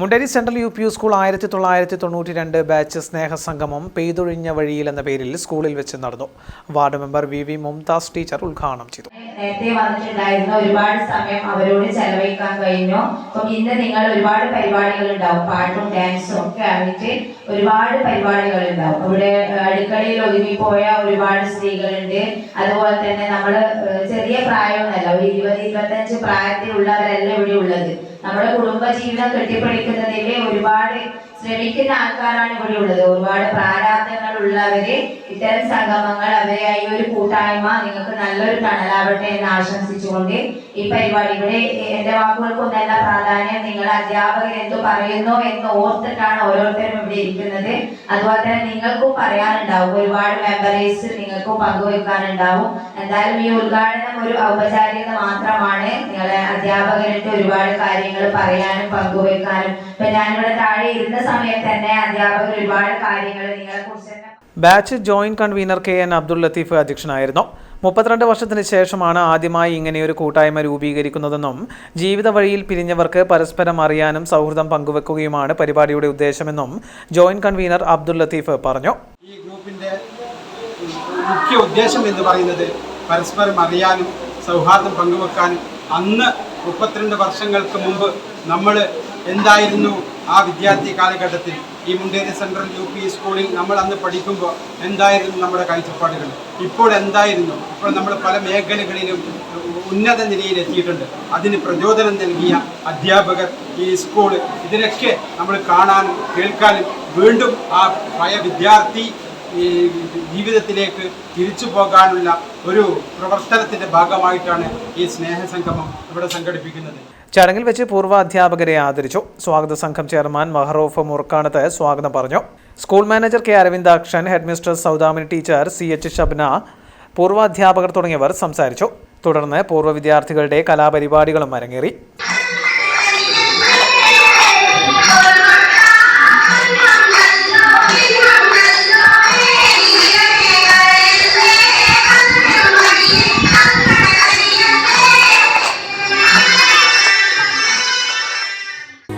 Munderi central U P U school ആയിരത്തി തൊള്ളായിരത്തി തൊണ്ണൂറ്റി രണ്ട് ബാച്ച് സ്നേഹസംഗമം പെയ്തൊഴിഞ്ഞ വഴിയിൽ എന്ന പേരിൽ സ്കൂളിൽ വെച്ച് നടന്നു. Ward member V V Mumtaz teacher ഉദ്ഘാടനം ചെയ്തു. നേരത്തെ വന്നിട്ടുണ്ടായിരുന്നു ഒരുപാട് സമയം അവരോട് ചെലവഴിക്കാൻ കഴിഞ്ഞു. അപ്പം ഇന്ന് നിങ്ങൾ ഒരുപാട് പരിപാടികൾ ഉണ്ടാവും. പാട്ടും ഡാൻസും ഒക്കെ ആയിട്ട് ഒരുപാട് പരിപാടികൾ ഉണ്ടാവും. ഇവിടെ അടുക്കളയിൽ അടുക്കളയിൽ ഒതുങ്ങിപ്പോയ ഒരുപാട് സ്ത്രീകളുണ്ട്. അതുപോലെ തന്നെ നമ്മൾ ചെറിയ പ്രായമൊന്നുമല്ല. ഒരു ഇരുപത് ഇരുപത്തഞ്ച് പ്രായത്തിലുള്ളവരല്ല ഇവിടെ ഉള്ളത്. നമ്മുടെ കുടുംബജീവിതം കെട്ടിപ്പടിക്കുന്നതിൽ ഒരുപാട് ശ്രമിക്കുന്ന ആൾക്കാരാണ് ഇവിടെ ഉള്ളത്. ഒരുപാട് പ്രാരാബ്ദങ്ങൾ ഉള്ളവര് ഇത്തരം സംഗമങ്ങൾ അവരെ ഈ ഒരു കൂട്ടായ്മ നിങ്ങൾക്ക് നല്ലൊരു തണലാവട്ടെ എന്ന് ആശംസിച്ചുകൊണ്ട് ഈ പരിപാടി ഇവിടെ എന്റെ വാക്കുകൾക്കൊന്നല്ല പ്രാധാന്യം നിങ്ങൾ അധ്യാപകർ എന്തു പറയുന്നു എന്ന് ഓർത്തിട്ടാണ് ഓരോരുത്തരും ഇവിടെ ഇരിക്കുന്നത്. അതുപോലെ തന്നെ നിങ്ങൾക്കും പറയാനുണ്ടാവും. ഒരുപാട് മെമ്മറീസ് നിങ്ങൾക്കും പങ്കുവെക്കാനുണ്ടാവും എന്തായാലും ഈ ഉദ്ഘാടനം ഒരു ഔപചാരികത മാത്രമാണ്. നിങ്ങളെ അധ്യാപകരുടെ ഒരുപാട് കാര്യങ്ങൾ പറയാനും പങ്കുവെക്കാനും ഇപ്പൊ ഞാനിവിടെ താഴെ ഇരുന്ന സമയത്ത് തന്നെ അധ്യാപകർ ഒരുപാട് കാര്യങ്ങൾ നിങ്ങളെ കുറിച്ച് batch joint convener K N Abdul Latheef അധ്യക്ഷനായിരുന്നു. മുപ്പത്തിരണ്ട് വർഷത്തിന് ശേഷമാണ് ആദ്യമായി ഇങ്ങനെയൊരു കൂട്ടായ്മ രൂപീകരിക്കുന്നതെന്നും ജീവിത വഴിയിൽ പിരിഞ്ഞവർക്ക് പരസ്പരം അറിയാനും സൗഹൃദം പങ്കുവെക്കുകയുമാണ് പരിപാടിയുടെ ഉദ്ദേശമെന്നും ജോയിന്റ് കൺവീനർ അബ്ദുൾ ലത്തീഫ് പറഞ്ഞു. ഈ ഗ്രൂപ്പിന്റെ മുഖ്യ ഉദ്ദേശം എന്ന് പറയുന്നത് പരസ്പരം അറിയാനും സൗഹാർദ്ദം പങ്കുവെക്കാനും. അന്ന് മുപ്പത്തിരണ്ട് വർഷങ്ങൾക്ക് മുമ്പ് നമ്മൾ എന്തായിരുന്നു ആ വിദ്യാർത്ഥി കാലഘട്ടത്തിൽ ഈ മുണ്ടേരി സെൻട്രൽ യു പി സ്കൂളിൽ നമ്മൾ അന്ന് പഠിക്കുമ്പോൾ എന്തായിരുന്നു നമ്മുടെ കാഴ്ചപ്പാടുകൾ? ഇപ്പോൾ എന്തായിരുന്നു? ഇപ്പോൾ നമ്മൾ പല മേഖലകളിലും ഉന്നത നിലയിൽ എത്തിയിട്ടുണ്ട്. അതിന് പ്രചോദനം നൽകിയ അധ്യാപകർ ഈ സ്കൂൾ. ഇതിനൊക്കെ നമ്മൾ കാണാനും കേൾക്കാനും വീണ്ടും ആ പഴയ വിദ്യാർത്ഥി ഈ ജീവിതത്തിലേക്ക് തിരിച്ചു പോകാനുള്ള ഒരു പ്രവർത്തനത്തിന്റെ ഭാഗമായിട്ടാണ് ഈ സ്നേഹസംഗമം ഇവിടെ സംഘടിപ്പിക്കുന്നത്. ചടങ്ങിൽ വെച്ച് പൂർവ അധ്യാപകരെ ആദരിച്ചു. സ്വാഗത സംഘം ചെയർമാൻ മഹറൂഫ് മുർക്കാണത്ത് സ്വാഗതം പറഞ്ഞു. School manager K Aravindakshan headmistress Saudamini teacher C H Shabna പൂർവ അധ്യാപകർ തുടങ്ങിയവർ സംസാരിച്ചു. തുടർന്ന് പൂർവ വിദ്യാർത്ഥികളുടെ കലാപരിപാടികളും അരങ്ങേറി.